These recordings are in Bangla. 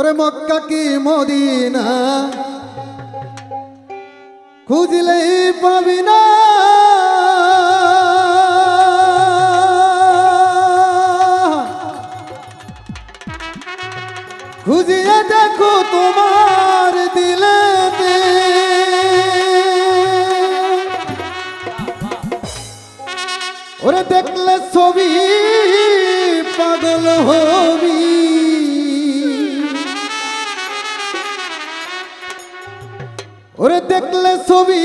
ওরে মক্কা কি মদিনা? খুঁজলেই পাবি না। খুঁজিয়ে দেখো তোমার দিলেতে ওরে দেখলে দেখলে ছবি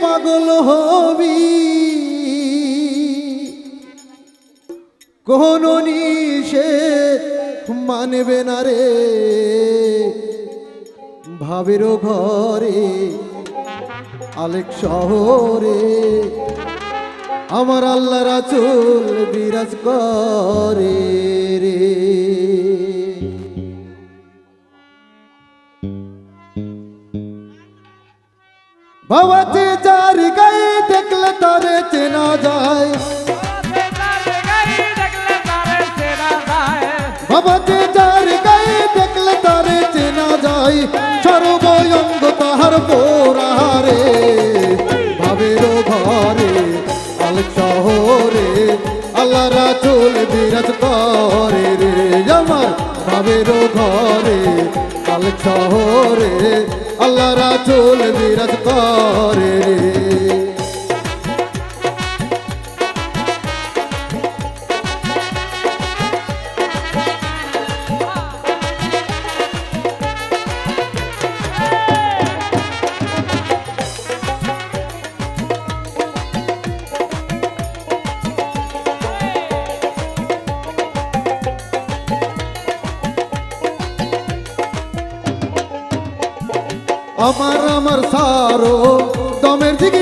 পাগল হবি। কোন নিষে মানবে না রে। ভাবের ঘরে, আলেক শহরে। আমার আল্লাহ রাচুল বিরাজ করে রে। বাবাতে যার গায়ে দেখলে তারে চেনা যায়। বাবাতে যার গায়ে দেখলে তারে চেনা যায়। সর্বয়ঙ্গ তাহার পোরারে ভাবের ঘরে, আল শহরে আল্লাহ রাচুল বিরাজ করে রে। আমার ভাবের ঘরে আল শহরে আল্লাহ রাজুল বিরাজ করে। আমার আমার সারো দমের জিগির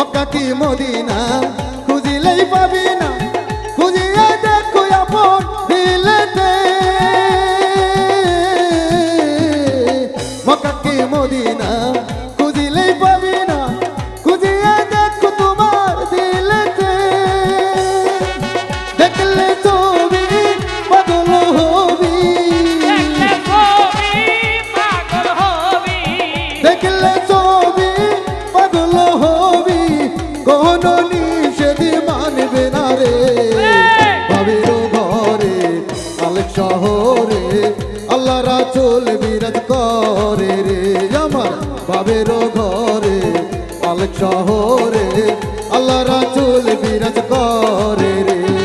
মক্কা কি মদিনা? খুঁজিলেই পাবি না। খুঁজিয়ে দেখো আপন দিলেতে মক্কা কি মদিনা? শহরে আল্লাহ রাচুল বিরাজ করে রে, আমার ভাবের ঘরে আলেক শহরে আল্লাহ রাচুল বিরাজ করে রে।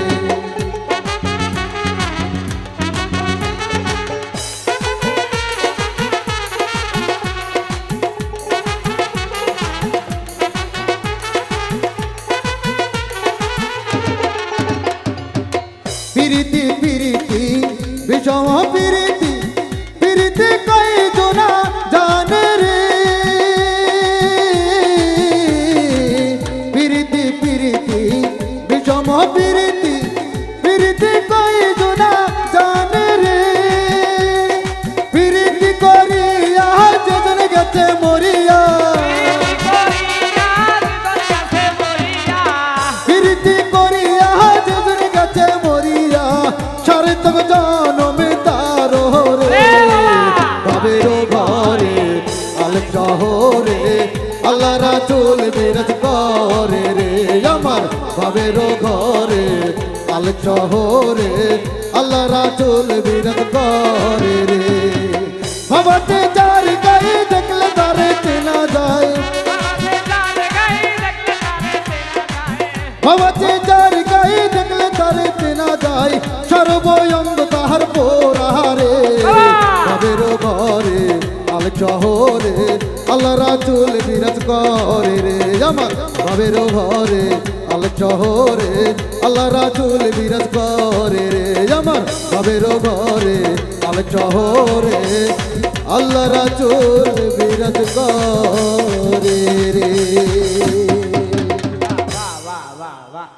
পিরিতি পিরিতি কই জোনা জানে রে? পিরিতি করিয়া যেজন গেছে মরিয়া। প্রীতি করিয়া যেজন গেছে মরিয়া। সারে তক জনমে তার রে ভাবের ঘরে আল শহরে আল্লাহ রাচুল বিরাজ করে রে আমার বাবেরও ঘরে আল শহরে আল্লাহ রাসুল বিরাজ করে রে। ভবতে যার গায়ে দেখলে তারে চেনা যায়। ভবতে যার গায়ে দেখলে তারে চেনা যায়। সর্বয়ঙ্গ তাহার পোরারে বাবেরও ঘরে। আল শহরে আল্লাহ রাজুল বিরাজ করে রে আমার বাবেরও ঘরে। আল শহরে আল্লাহ রাজুল বিরাজ করে রে আমার বাবেরও ঘরে। আল শহরে আল্লাহ রাজুল বিরাজ করে রে।